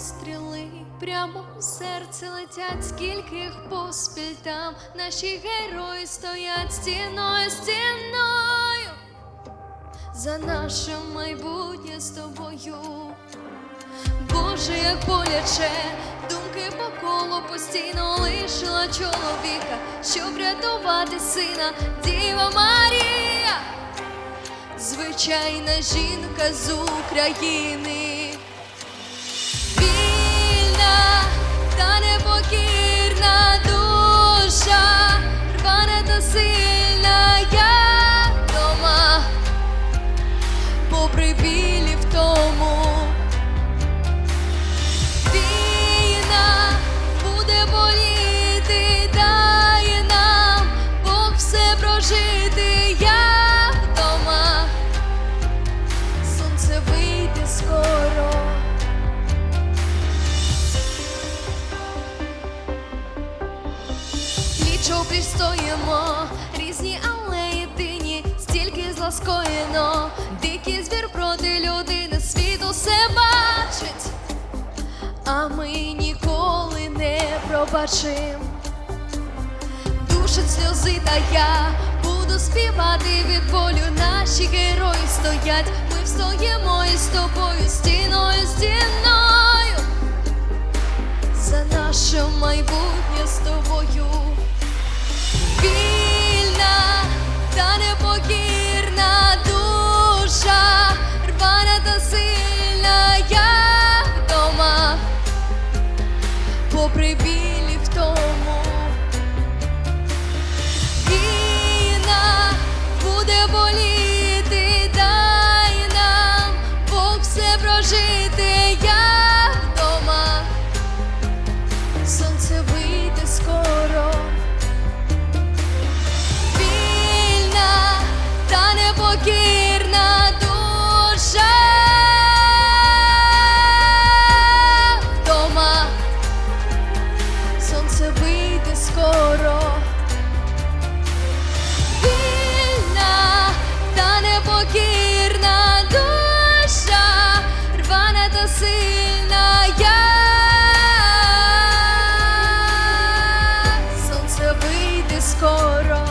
Постріли прямо в серце летять, скільки поспіль там. Наші герої стоять стіною, стіною. За наше майбутнє з тобою. Боже, як боляче, думки по колу постійно лишила чоловіка, щоб рятувати сина, Діва Марія, звичайна жінка з України. Попри білі в тому. Війна буде боліти, дає нам Бог все прожити, як вдома. Сонце вийде скоро. Пліч опліч стільки скоєно, дикий звір проти людини, світ усе бачить, а ми ніколи не пробачим. Душить сльози, та я буду співати від болю. Наші герої стоять, ми встоїмо із тобою, попри білі в тому. Війна буде боліти, дай нам Бог все прожити я вдома. Сонце вийде. скоро.